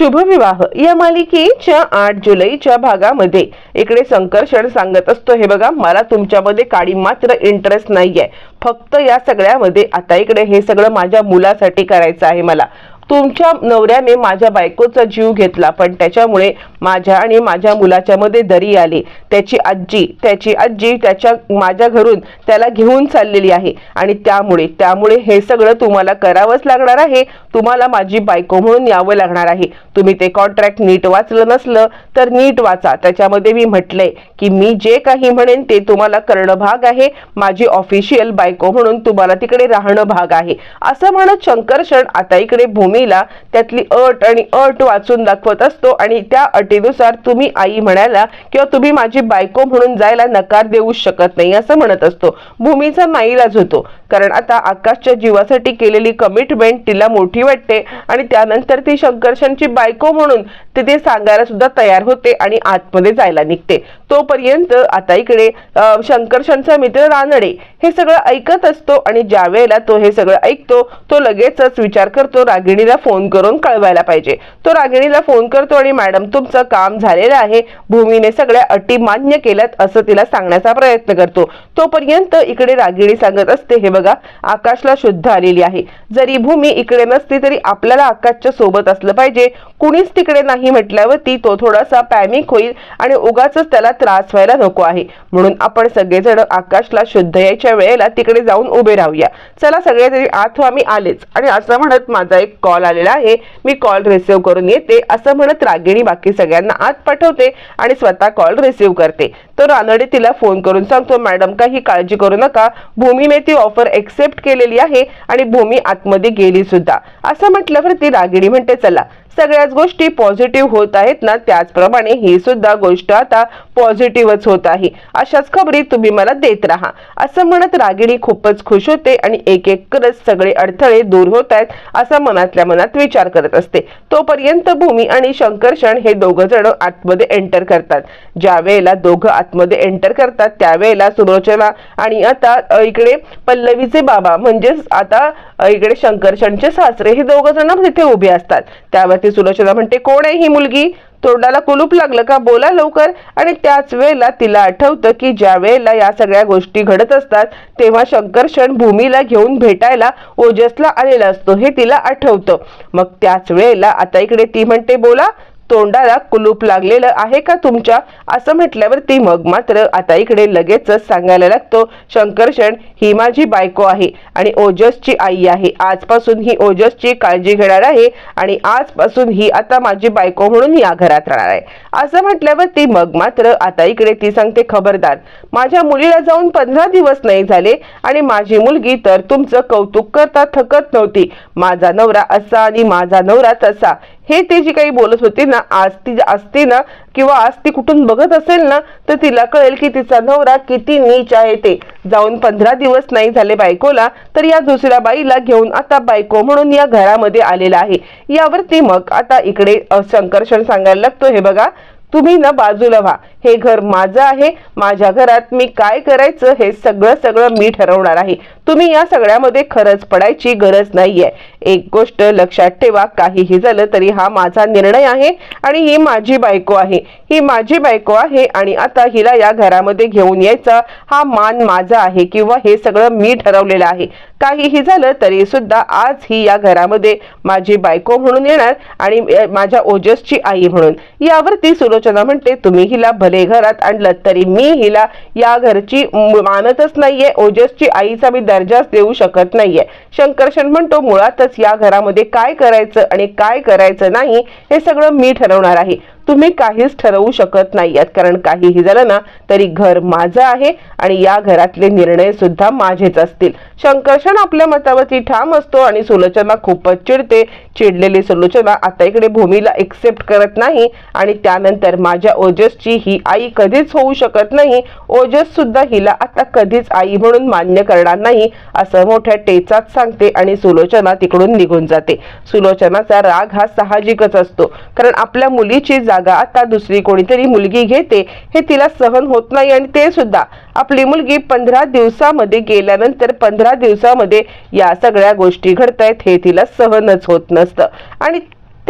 शुभविवाह. या मालिकेच्या आठ जुलैच्या भागामध्ये इकडे संकर्षण सांगत असतो हे बघा मला तुमच्यामध्ये काडी मात्र इंटरेस्ट नाहीये. फक्त या सगळ्यामध्ये आता इकडे हे सगळं माझ्या मुलासाठी करायचं आहे मला. तुमच्या नवऱ्याने माझ्या बायकोचा जीव घेतला पण त्याच्यामुळे माझ्या आणि माझ्या मुलाच्या मध्ये दरी आली. त्याची आजी त्याची आजी त्याच्या माझ्या घरून त्याला घेऊन चाललेली आहे. आणि त्यामुळे त्यामुळे हे सगळं तुम्हाला करावंच लागणार आहे. तुम्हाला माझी बायको म्हणून यावं लागणार आहे. तुम्ही ते कॉन्ट्रॅक्ट नीट वाचलं नसलं तर नीट वाचा. त्याच्यामध्ये मी म्हटलंय की मी जे काही म्हणेन ते तुम्हाला करणं भाग आहे. माझी ऑफिशियल बायको म्हणून तुम्हाला तिकडे राहणं भाग आहे. असं म्हणत शंकरशण आता इकडे भूमी भूमीला त्यातली अट आणि अट वाचून दाखवत असतो आणि त्या अटीनुसार तुम्ही आई म्हणायला किंवा तुम्ही माझी बायको म्हणून जायला नकार देऊ शकत नाही असं म्हणत असतो. भूमीचा नाईलाज होतो. कारण आता आकाशच्या जीवासाठी केलेली कमिटमेंट तिला मोठी वाटते आणि त्यानंतर ती शंकरशनची बायको म्हणून ते ते सांगायला सुद्धा तयार होते आणि आतमध्ये जायला निघते. तोपर्यंत आता इकडे अं, शंकरशनचा मित्र रानडे हे सगळं ऐकत असतो आणि ज्या वेळेला तो हे सगळं ऐकतो तो लगेचच विचार करतो रागिणीला फोन करून कळवायला पाहिजे. तो रागिणीला फोन करतो आणि मॅडम तुमचं काम झालेलं आहे. भूमीने सगळ्या अटी मान्य केल्यात असं तिला सांगण्याचा प्रयत्न करतो. तोपर्यंत इकडे रागिणी सांगत असते हे बघ आकाशला शुद्ध आलेली आहे. जरी भूमी इकडे नसती तरी आपल्याला आकाशच्या सोबत असलं पाहिजे. कुणीच तिकडे नाही म्हटल्यावरती तो थोडासा पॅनिक होईल आणि उगाच त्याला त्रास व्हायला नको आहे. म्हणून आपण सगळेजण आकाशला शुद्ध यायच्या वेळेला तिकडे जाऊन उभे राहूया. चला सगळेजण आत व्हा मी आलेच. आणि असं म्हणत माझा एक कॉल आलेला आहे. मी कॉल रिसिव्ह करून येते. असं म्हणत रागिणी बाकी सगळ्यांना आत पाठवते आणि स्वतः कॉल रिसिव्ह करते. तर रानडे तिला फोन करून सांगतो मॅडम काही काळजी करू नका. भूमीने ती ऑफर एक्सेप्ट केलेली आहे आणि भूमी आतमध्ये गेली सुद्धा. असं म्हटल्यावर ती रागिणी म्हणते चला सगळ्याच गोष्टी पॉझिटिव्ह होत आहेत ना त्याचप्रमाणे ही सुद्धा गोष्ट आता पॉझिटिव्हच होत आहे. अशाच खबरी तुम्ही मला देत राहा. असं म्हणत रागिणी खूपच खुश होते आणि एक एक करत सगळे अडथळे दूर होत आहेत असा मनातल्या मनात विचार करत असते. तोपर्यंत भूमी आणि शंकरशण हे दोघं जण आतमध्ये एंटर करतात. ज्या वेळेला दोघं आतमध्ये एंटर करतात त्यावेळेला सुलोचना आणि आता इकडे पल्लवीचे बाबा म्हणजेच आता इकडे शंकरशणचे सासरे हे दोघं जण तिथे उभे असतात. त्यावरती सुलोचना म्हणते कोण आहे ही मुलगी? तोंडाला कुलूप लागलं का? बोला लवकर. आणि त्याच वेळेला तिला आठवतं की ज्या वेळेला या सगळ्या गोष्टी घडत असतात तेव्हा शंकरशण भूमीला घेऊन भेटायला ओजसला आलेला असतो हे तिला आठवतं. मग त्याच वेळेला आता इकडे ती म्हणते बोला तोंडाला कुलूप लागलेलं आहे का तुमच्या? असं म्हटल्यावर ती मग मात्र आता इकडे लगेचच सांगायला लागतो शंकरशण ही माझी बायको आहे आणि ओजसची आई आहे. आजपासून ही ओजसची काळजी घेणार आहे आणि आजपासून ही आता माझी बायको म्हणून या घरात राहणार आहे. असं म्हटल्यावर ती मग मात्र आता इकडे ती सांगते खबरदार माझ्या मुलीला जाऊन पंधरा दिवस नाही झाले आणि माझी मुलगी तर तुमचं कौतुक करता थकत नव्हती. माझा नवरा असा आणि माझा नवरा तसा. हे ते जी काही बोलत होती ना आज ती असती ना किंवा आज ती कुठून बघत असेल ना तर तिला कळेल की तिचा नवरा किती नीच आहे ते. जाऊन पंधरा दिवस नाही झाले बायकोला तर या दुसऱ्या बाईला घेऊन आता बायको म्हणून या घरामध्ये आलेला आहे. यावरती मग आता इकडे संकर्षण सांगायला लागतो. हे बघा तुम्ही ना बाजूला व्हा. हे घर माझं आहे माझ्या घरात मी काय करायचं हे सगळं सगळं मी ठरवणार आहे. तुम्ही या सगळ्यामध्ये खरंच पडायची गरज नाहीये. एक गोष्ट लक्षात ठेवा काहीही झालं तरी हा माझा निर्णय आहे आणि ही माझी बायको आहे. ही माझी बायको आहे आणि आता हिला या घरामध्ये घेऊन यायचा हा मान माझा आहे किंवा हे सगळं मी ठरवलेलं आहे. काहीही झालं तरी सुद्धा आज ही या घरामध्ये माझी बायको म्हणून येणार आणि माझ्या ओजसची आई म्हणून. यावरती सुलोचना म्हणते तुम्ही हिला भले घरात आणलं तरी मी हिला या घरची मानतच नाहीये. ओजसची आईचा मी दर्जाच देऊ शकत नाहीये. शंकरशन म्हणतो मुळातच या घरामध्ये काय करायचं आणि काय करायचं नाही हे सगळं मी ठरवणार आहे. तुम्ही काहीच ठरवू शकत नाही कारण काहीही झालं ना तरी घर माझं आहे आणि या घरातले निर्णय सुद्धा माझेच असतील. शंकर्षण आपल्या मतावरती ठाम असतो आणि सुलोचना खूपच चिडते. चिडलेली सुलोचना आता इकडे भूमीला एक्सेप्ट करत नाही आणि त्यानंतर माझ्या ओजसची ही आई कधीच होऊ शकत नाही. ओजस सुद्धा हिला आता कधीच आई म्हणून मान्य करणार नाही असं मोठ्या टेचात सांगते आणि सुलोचना तिकडून निघून जाते. सुलोचनाचा राग हा साहजिकच असतो. कारण आपल्या मुलीची जागा आता दुसरी कोणीतरी मुलगी घेते. हे तिला सहन होत नाही आणि ते सुद्धा. आपली मुलगी पंधरा दिवसामध्ये गेल्यानंतर पंधरा दिवसामध्ये या सगळ्या गोष्टी घडतायत हे तिला सहनच होत नसतं. आणि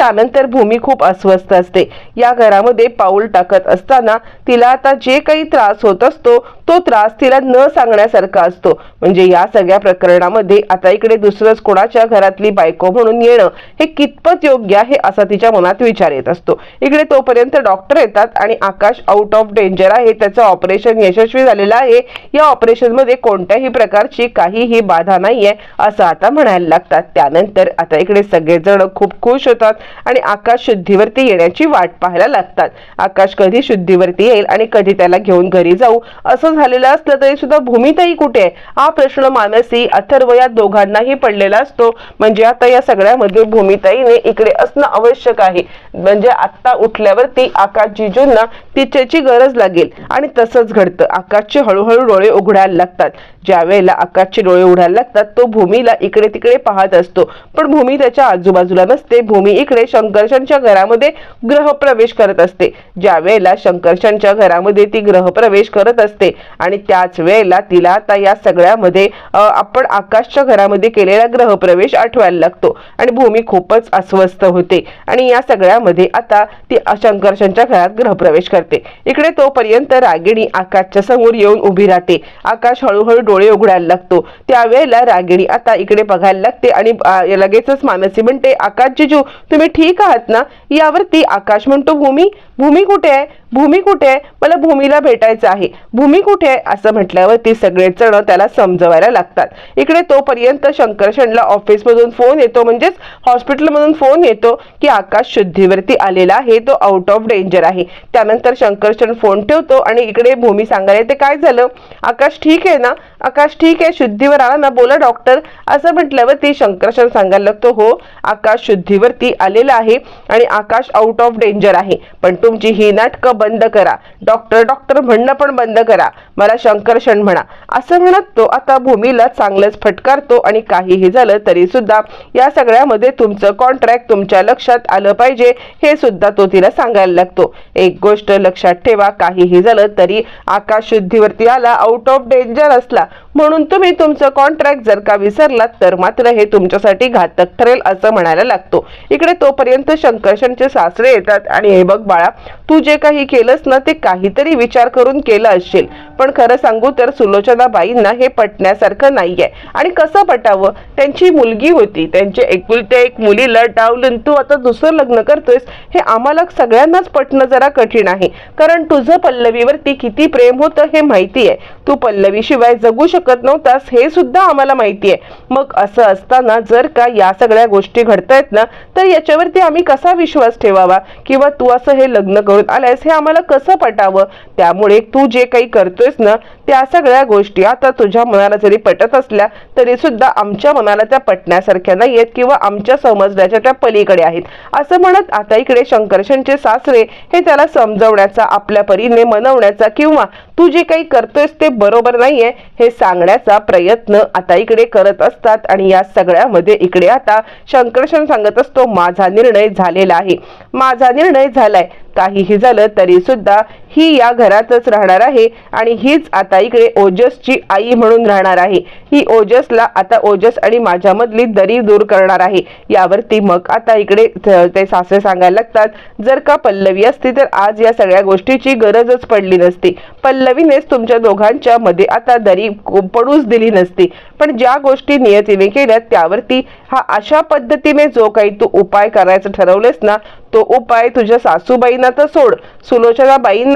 त्यानंतर भूमी खूप अस्वस्थ असते. या घरामध्ये पाऊल टाकत असताना तिला आता जे काही त्रास होत असतो तो त्रास तिला न सांगण्यासारखा असतो. म्हणजे या सगळ्या प्रकरणामध्ये आता इकडे दुसरंच कोणाच्या घरातली बायको म्हणून येणं हे कितपत योग्य आहे असा तिच्या मनात विचार येत असतो. इकडे तोपर्यंत डॉक्टर येतात आणि आकाश आउट ऑफ डेंजर आहे. त्याचं ऑपरेशन यशस्वी झालेलं आहे. या ऑपरेशनमध्ये कोणत्याही प्रकारची काहीही बाधा नाहीये असं आता म्हणायला लागतात. त्यानंतर आता इकडे सगळेजण खूप खुश होतात. आणि आकाश शुद्धीवरती येण्याची वाट पाहायला लागतात. आकाश कधी शुद्धीवरती येईल आणि कधी त्याला घेऊन घरी जाऊ? असं झालेलं असलं तरी सुद्धा भूमिताई कुठे? आहे हा प्रश्न मानसी अथर्व या दोघांनाही पडलेला असतो. म्हणजे आता या सगळ्यामध्ये भूमिताईने इकडे असणं आवश्यक आहे. म्हणजे आता उठल्यावरती आकाश जिजूंना तिच्याची गरज लागेल. आणि तसंच घडतं. आकाशचे हळूहळू डोळे उघडायला लागतात. ज्या वेळेला आकाशचे डोळे उघडायला लागतात तो भूमीला इकडे तिकडे पाहत असतो. पण भूमी त्याच्या आजूबाजूला नसते. भूमी इकडे शंकरशनच्या घरामध्ये ग्रहप्रवेश करत असते. ज्या वेळेला शंकरशनच्या घरामध्ये ती ग्रहप्रवेश करत असते आणि त्याच वेळेला तिला आता या सगळ्यामध्ये आपण आकाशच्या घरामध्ये केलेला ग्रहप्रवेश आठवायला लागतो आणि भूमी खूपच अस्वस्थ होते आणि या सगळ्यामध्ये आता ती शंकरशनच्या घरात ग्रहप्रवेश करते. इकडे तोपर्यंत रागिणी आकाशच्या समोर येऊन उभी राहते. आकाश हळूहळू डोळे उघडायला लागतो. त्यावेळेला रागिणी आता इकडे बघायला लागते आणि लगेचच मानसी म्हणते आकाश जिजू तुम्ही ठीक आहात ना? यावरती आकाश म्हणतो भूमी भूमी कुठे आहे? भूमी कुठे आहे? मला भूमीला भेटायचं आहे. भूमी कुठे आहे? असं म्हटल्यावरती सगळेच जण त्याला समजवायला लागतात. इकडे तोपर्यंत शंकरशनला ऑफिसमधून फोन येतो. म्हणजेच हॉस्पिटलमधून फोन येतो की आकाश शुद्धीवरती आलेला आहे. तो आउट ऑफ डेंजर आहे. त्यानंतर शंकरशण फोन ठेवतो आणि इकडे भूमी सांगायला येते काय झालं? आकाश ठीक आहे ना? आकाश ठीक आहे? शुद्धीवर आला ना. बोला डॉक्टर असं म्हटल्यावरती शंकरशण सांगायला लागतो हो आकाश शुद्धीवरती आलेला आहे आणि आकाश आउट ऑफ डेंजर आहे. पण तुमची ही नाटकं बंद करा. डॉक्टर डॉक्टर म्हणणं पण बंद करा. मला शंकरशन म्हणा. असं म्हणत तो आता भूमीला चांगलंच फटकारतो आणि काहीही झालं तरी सुद्धा या सगळ्यामध्ये तुमचं कॉन्ट्रॅक्ट तुमच्या लक्षात आलं पाहिजे हे सुद्धा तो तिला सांगायला लागतो. एक गोष्ट लक्षात ठेवा काहीही झालं तरी आकाश शुद्धीवरती आला आउट ऑफ डेंजर असला. म्हणून तुम्ही तुमचं कॉन्ट्रॅक्ट जर का विसरलात तर मात्र हे तुमच्यासाठी घातक ठरेल असं म्हणायला लागतो. इकडे तोपर्यंत शंकरशनचे सासरे येतात आणि हे बघ बाळा तू जे काही केलंस ना ते काहीतरी विचार करून केलं असशील. पण खरं सांगू तर सुलोचनाबाईंना हे पटण्यासारखं नाहीये. आणि कसं पटावं? त्यांची मुलगी होती. त्यांचे एकुलत्या एक मुलीला डावलून तू आता दुसरं लग्न करतोयस? हे आम्हाला सगळ्यांनाच पटणं जरा कठीण आहे. कारण तुझं पल्लवीवरती किती प्रेम होतं हे माहिती आहे तू पल्लवीशिवाय जगू शकत नव्हतास हे सुद्धा आम्हाला माहिती आहे मग असं असताना जर का या सगळ्या गोष्टी घडतायत ना तर याच्यावरती आम्ही कसा विश्वास ठेवावा? किंवा तू असं हे लग्न करून आलायस हे आम्हाला कसं पटावं? त्यामुळे तू जे काही करतोयस ना त्या सगळ्या गोष्टी आता तुझ्या मनाला जरी पटत असल्या तरी सुद्धा आमच्या मनाला त्या पटण्यासारख्या नाहीयेत किंवा आमच्या समजण्याच्या त्या पलीकडे आहेत. असं म्हणत आता इकडे शंकरशनचे सासरे हे त्याला समजवण्याचा आपल्या परीने मनवण्याचा किंवा तू जे काही करतोयस ते बरोबर नाहीये हे सांगण्याचा प्रयत्न आता इकडे करत असतात आणि या सगळ्यामध्ये इकडे आता शंकरशन सांगत असतो माझा निर्णय झालेला आहे. माझा निर्णय झालाय. काहीही झालं तरी सुद्धा ही या घरातच राहणार आहे आणि हीच आता इकडे ओजसची आई म्हणून राहणार आहे. ही ओजसला आता ओजस आणि माझ्यामधली दरी दूर करणार आहे. यावरती मग आता इकडे ते सासरे सांगायला लागतात जर का पल्लवी असती तर आज या सगळ्या गोष्टीची गरजच पडली नसती. पल्लवीनेच तुमच्या दोघांच्या मध्ये आता दरी पडूच दिली नसती. पण ज्या गोष्टी नियतीने केल्या त्यावरती हा अशा पद्धतीने जो काही तू उपाय करायचं ठरवलेस ना तो उपाय तुझ्या सासूबाईंना तर सोड.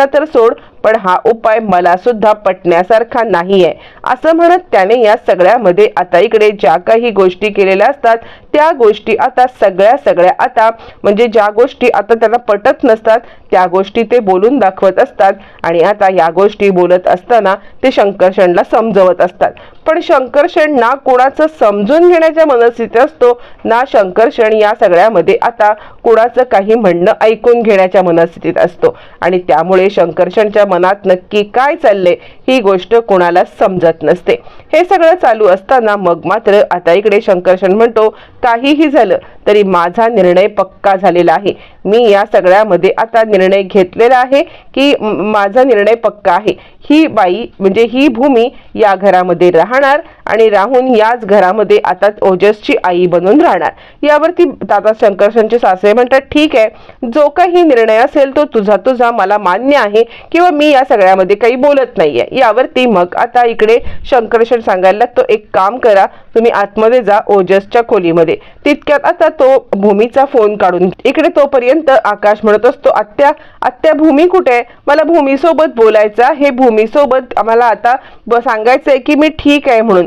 असला तर सोड पण हा उपाय मला सुद्धा पटण्यासारखा नाहीये. असं म्हणत त्याने या सगळ्यामध्ये आता इकडे ज्या काही गोष्टी केलेल्या असतात त्या गोष्टी आता सगळ्या सगळ्या आता म्हणजे ज्या गोष्टी आता त्यांना पटत नसतात त्या गोष्टी ते बोलून दाखवत असतात. आणि आता या गोष्टी बोलत असताना ते शंकरशणला समजवत असतात. पण शंकरशण ना कोणाचं समजून घेण्याच्या मनस्थितीत असतो ना शंकरशण या सगळ्यामध्ये आता कोणाचं काही म्हणणं ऐकून घेण्याच्या मनस्थितीत असतो. आणि त्यामुळे शंकरशणच्या मनात नक्की काय चाललंय ही गोष्ट कोणाला समजत नसते. हे सगळं चालू असताना मग मात्र आता इकडे शंकरशण म्हणतो काहीही झालं तरी माझा निर्णय पक्का झालेला आहे. मी या सगळ्यामध्ये आता निर्णय घेतलेला आहे की माझा निर्णय पक्का आहे. ही बाई म्हणजे ही भूमी या घरामध्ये राहणार. आणि राहून याच घरामध्ये आता ओजसची आई बनून राहणार. यावरती दादा शंकरशनचे सासरे म्हणतात ठीक आहे जो काही निर्णय असेल तो तुझा तुझा मला मान्य आहे किंवा मी या सगळ्यामध्ये काही बोलत नाहीये. यावरती मग आता इकडे शंकरशन सांगायला लागतो एक काम करा तुम्ही आतमध्ये जा ओजसच्या खोलीमध्ये. तितक्यात आता तो भूमीचा फोन काढून इकडे तोपर्यंत आकाश म्हणत असतो आत्या आत्या भूमी कुठे आहे? मला भूमीसोबत बोलायचं आहे भूमीसोबत आम्हाला आता ब- सांगायचं आहे की मी ठीक आहे म्हणून.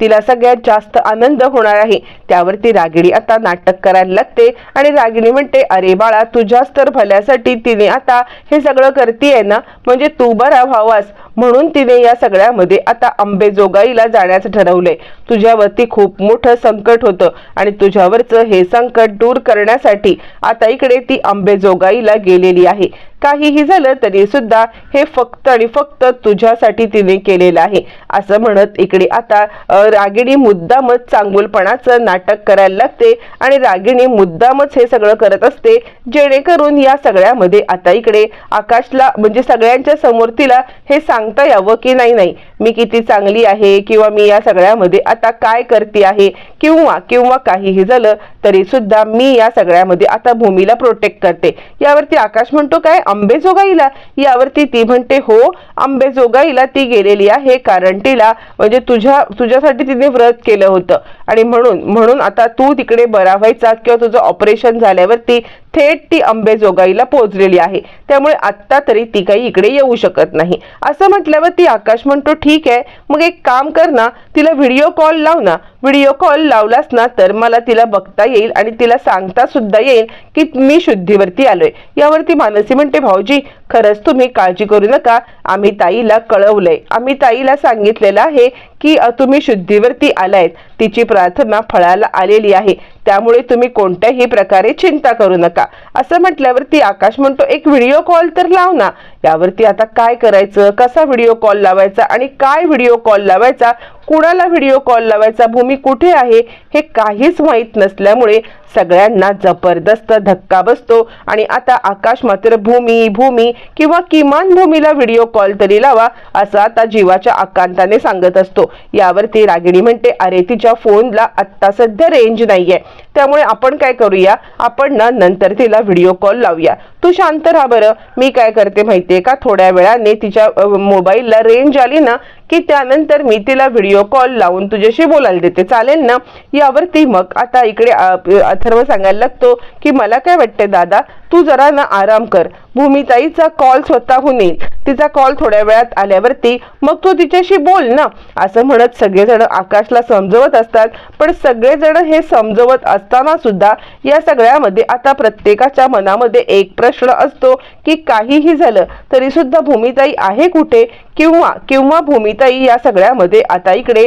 तिला सगळ्यात जास्त आनंद होणार आहे. त्यावरती रागिणी आता नाटक करायला लागते आणि रागिणी म्हणते अरे बाळा तुझ्याच तर भल्यासाठी तिने आता हे सगळं करतीये ना? म्हणजे तू बरा व्हावास. म्हणून तिने या सगळ्यामध्ये आता अंबेजोगाईला जाण्याचं ठरवलंय. तुझ्यावरती खूप मोठं संकट होतं आणि तुझ्यावरचं हे संकट दूर करण्यासाठी आता इकडे ती अंबेजोगाईला गेलेली आहे. काहीही झालं तरी सुद्धा हे फक्त आणि फक्त तुझ्यासाठी तिने केलेलं आहे. असं म्हणत इकडे आता रागिणी मुद्दामच चांगुलपणाचं नाटक करायला लागते आणि रागिणी मुद्दामच हे सगळं करत असते जेणेकरून या सगळ्यामध्ये आता इकडे आकाशला म्हणजे सगळ्यांच्या समोर तिला हे सांगता यावं की नाही नाही. मी किती चांगली आहे किंवा मी या सगळ्यामध्ये आता काय करते आहे किंवा किंवा काहीही झालं तरी सुद्धा मी या सगळ्यामध्ये आता भूमीला प्रोटेक्ट करते. यावरती आकाश म्हणतो काय? आंबेजोगाईला यावरती ती म्हणते हो आंबेजोगाईला ती गेलेली आहे कारण तिला म्हणजे तुझ्या तुझ्यासाठी तिने व्रत केलं होतं. आणि म्हणून म्हणून आता तू तिकडे बरा व्हायचा किंवा तुझं ऑपरेशन झाल्यावरती थेट ती अंबेजोगाईला पोहोचलेली आहे. त्यामुळे आत्ता तरी ती काही इकडे येऊ शकत नाही. असं म्हटल्यावर ती आकाश म्हणतो ठीक आहे मग एक काम कर ना तिला व्हिडिओ कॉल लाव ना. व्हिडिओ कॉल लावलास ना तर मला तिला बघता येईल आणि तिला सांगता सुद्धा येईल की मी शुद्धीवरती आलोय. यावरती मानसी म्हणते भाऊजी खरंच तुम्ही काळजी करू नका. आम्ही ताईला कळवलंय. आम्ही ताईला सांगितलेलं आहे की तुम्ही शुद्धीवरती आलायत. तिची प्रार्थना फळाला आलेली आहे. त्यामुळे तुम्ही कोणत्याही प्रकारे चिंता करू नका. असं म्हटल्यावरती आकाश म्हणतो एक व्हिडिओ कॉल तर लाव ना. यावरती आता काय करायचं कसा व्हिडिओ कॉल लावायचा आणि काय व्हिडिओ कॉल लावायचा कुणाला व्हिडिओ कॉल लावायचा भूमी कुठे आहे हे काहीच माहीत नसल्यामुळे सगळ्यांना जबरदस्त धक्का बसतो. आणि आता आकाश मात्र भूमी भूमी किंवा किमान भूमीला व्हिडिओ कॉल तरी लावा असं आता जीवाच्या आकांताने सांगत असतो. यावरती रागिणी म्हणते अरे तिच्या फोनला आत्ता सध्या रेंज नाहीये. त्यामुळे आपण काय करूया? आपण ना नंतर तिला व्हिडिओ कॉल लावूया. तू शांत राहा बरं. मी काय करते माहितीये का? थोड्या वेळाने तिच्या मोबाईलला रेंज आली ना की त्यानंतर मी तिला व्हिडिओ कॉल लावून तुझ्याशी बोलायला देते. चालेल ना? यावरती मग आता इकडे अथर्व सांगायला लागतो की मला काय वाटते दादा? तू जरा ना आराम कर. भूमिताईचा कॉल स्वतःहून येईल. तिचा कॉल थोड्या वेळात आल्यावरती मग तू तिच्याशी बोल ना. असं म्हणत सगळेजण आकाशला समजवत असतात. पण सगळेजण हे समजवत असताना सुद्धा या सगळ्यामध्ये आता प्रत्येकाच्या मनामध्ये एक प्रश्न असतो की काहीही झालं तरी सुद्धा भूमिताई आहे कुठे? किंवा किंवा भूमिताई या सगळ्यामध्ये आता इकडे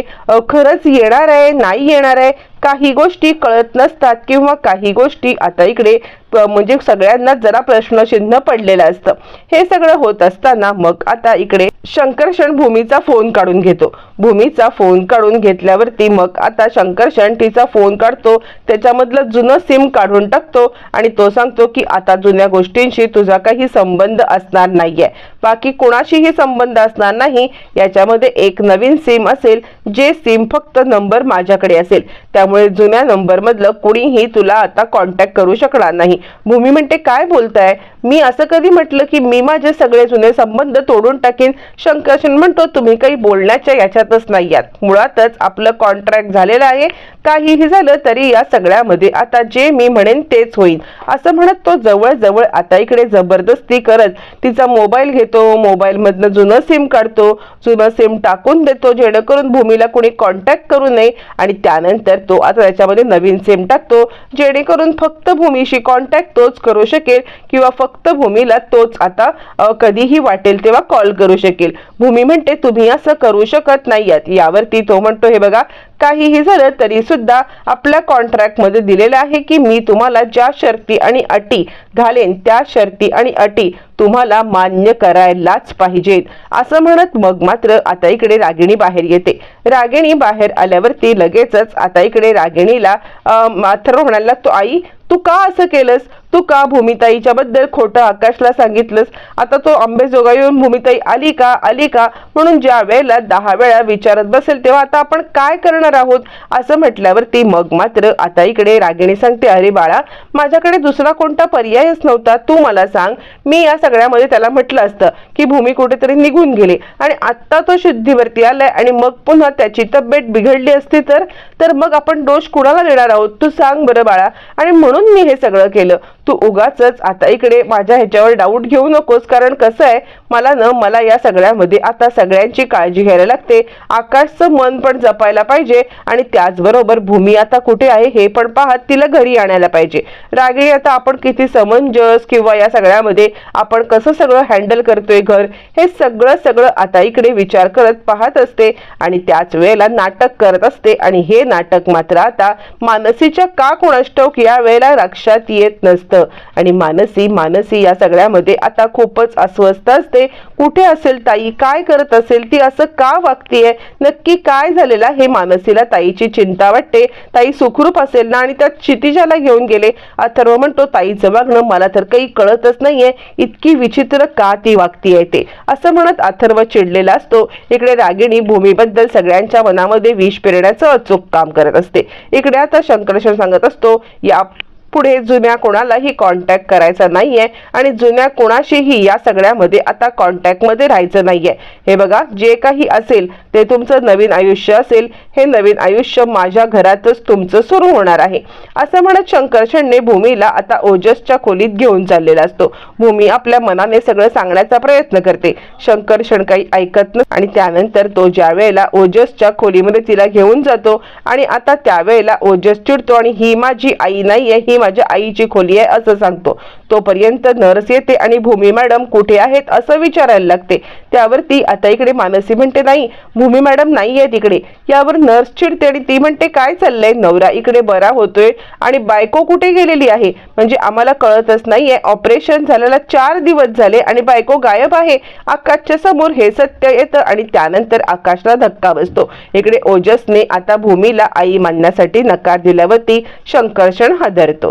खरंच येणार आहे नाही येणार आहे? काही गोष्टी कळत नसतात किंवा काही गोष्टी आता इकडे म्हणजे सगळ्यांना जरा प्रश्नचिन्ह पडलेलं असतं. हे सगळं होत असताना मग आता इकडे शंकरषण भूमीचा फोन काढून घेतो. भूमीचा फोन काढून घेतल्यावरती मग आता शंकरषण तिचा फोन काढतो त्याच्यामधलं जुनं सिम काढून टाकतो आणि तो सांगतो की आता जुन्या गोष्टींशी तुझा काही संबंध असणार नाहीये. बाकी कोणाशीही संबंध असणार नाही याच्यामध्ये एक नवीन सिम असेल जे सिम फक्त नंबर माझ्याकडे असेल. त्यामुळे जुन्या नंबर मधलं कुणीही तुला आता कॉन्टॅक्ट करू शकणार नाही. भूमी म्हणते काय बोलताय? मी असं कधी म्हटलं की मी माझे सगळे जुने संबंध तोडून टाकेन? शंकरशन म्हणतो तुम्ही काही बोलण्याच्या याच्यातच नाही आहात मुळातच आपलं कॉन्ट्रॅक्ट झालेलं आहे. काहीही झालं तरी या सगळ्यामध्ये आता जे मी म्हणेन तेच होईल. असं म्हणत तो जवळजवळ आता इकडे जबरदस्ती करत तिचा मोबाईल घेतो. मोबाईलमधनं जुनं सिम काढतो. जुनं सिम टाकून देतो जेणेकरून भूमीला कोणी कॉन्टॅक्ट करू नये. आणि त्यानंतर तो आता त्याच्यामध्ये नवीन सिम टाकतो जेणेकरून फक्त भूमीशी कॉन्टॅक्ट तोच करू शकेल किंवा फक्त फक्त भूमीला तोच आता कधीही वाटेल तेव्हा कॉल करू शकेल. भूमी म्हणते तुम्ही असं करू शकत नाहीयेत. यावरती तो म्हणतो हे बघा काहीही झालं तरी सुद्धा आपल्या कॉन्ट्रॅक्टमध्ये दिलेलं आहे की मी तुम्हाला ज्या शर्ती आणि अटी घालेन त्या शर्ती आणि अटी तुम्हाला मान्य करायलाच पाहिजेत. असं म्हणत मग मात्र आता इकडे रागिणी बाहेर येते. रागिणी बाहेर आल्यावरती लगेचच आता इकडे रागिणीला अं, अथर्व म्हणायला लागतो आई तू का असं केलंस? तू का भूमिताईच्या बद्दल खोटं आकाशला सांगितलंस? आता तो आंबेजोगा येऊन भूमिताई आली का? आली का? म्हणून ज्या वेळेला दहा वेळा विचारत बसेल तेव्हा आता आपण काय करणार? आहोत? असं म्हटल्यावर ती मग मात्र आता इकडे रागिणी सांगते अरे बाळा माझ्याकडे दुसरा कोणता पर्यायच नव्हता. तू मला सांग. मी या सगळ्यामध्ये त्याला म्हटलं असतं की भूमी कुठेतरी निघून गेली आणि आत्ता तो शुद्धीवरती आलाय आणि मग पुन्हा त्याची तब्येत बिघडली असती तर? तर मग आपण दोष कुणाला देणार आहोत? तू सांग बरं बाळा. आणि म्हणून मी हे सगळं केलं. तू उगाच आता इकडे माझ्या ह्याच्यावर डाऊट घेऊ नकोस. कारण कसं आहे मला न मला या सगळ्यामध्ये आता सगळ्यांची काळजी घ्यायला लागते. आकाशचं मन पण जपायला पाहिजे. आणि त्याचबरोबर भूमी आता कुठे आहे हे पण पाहत तिला घरी आणायला पाहिजे. रागिणी आता आपण किती समंजस किंवा या सगळ्यामध्ये आपण कसं सगळं हँडल करतोय घर हे सगळं सगळं आता इकडे विचार करत पाहत असते आणि त्याच वेळेला नाटक करत असते आणि हे नाटक मात्र आता मानसीच्या का कोणास या वेळेला लक्षात येत नसतं. आणि मानसी मानसी या सगळ्यामध्ये आता खूपच अस्वस्थ असते. कुठे असेल ताई? काय करत असेल? ती असं का वागतीये? नक्की काय झालेलं हे मानसी मानसीला ताईची चिंता वाटते. ताई सुखरूप असेल ना आणि त्या क्षितिजाला घेऊन गेले. अथर्व म्हणतो ताईचं वागणं मला तर काही कळतच नाहीये. इतकी विचित्र का ती वागतीये ते? असं म्हणत अथर्व चिडलेला असतो. इकडे रागिणी भूमीबद्दल सगळ्यांच्या मनामध्ये विष पेरण्याचं अचूक काम करत असते. इकडे आता शंकरशन सांगत असतो या पुढे जुन्या कोणालाही कॉन्टॅक्ट करायचा नाहीये आणि जुन्या कोणाशीही या सगळ्यामध्ये आता कॉन्टॅक्टमध्ये राहायचं नाहीये. हे बघा जे काही असेल ते तुमचं नवीन आयुष्य असेल हे नवीन आयुष्य माझ्या घरातच तुमचं सुरू होणार आहे. असं म्हणत शंकरशणने भूमीला आता ओजसच्या खोलीत घेऊन चाललेला असतो. भूमी आपल्या मनाने सगळं सांगण्याचा प्रयत्न करते. शंकरशण काही ऐकत नाही आणि त्यानंतर तो ज्या वेळेला ओजसच्या खोलीमध्ये तिला घेऊन जातो आणि आता त्यावेळेला ओजस चिडतो आणि ही माझी आई नाहीये ही माझ्या आईची खोली आहे असं सांगतो. तोपर्यंत नर्स येते आणि भूमी मॅडम कुठे आहेत असं विचारायला लागते. त्यावर ती आता इकडे मानसी म्हणते नाही भूमी मॅडम नाही आहे तिकडे यावर नर्स चिडते आणि ती म्हणते काय चाललंय? नवरा इकडे बरा होतोय आणि बायको कुठे गेलेली आहे? म्हणजे आम्हाला कळतच नाहीये. ऑपरेशन झालेला चार दिवस झाले आणि बायको गायब आहे. आकाशच्या समोर हे सत्य येतं आणि त्यानंतर आकाशला धक्का बसतो. इकडे ओजसने आता भूमीला आई मानण्यासाठी नकार दिल्यावरती शंकर्षण हादरतो.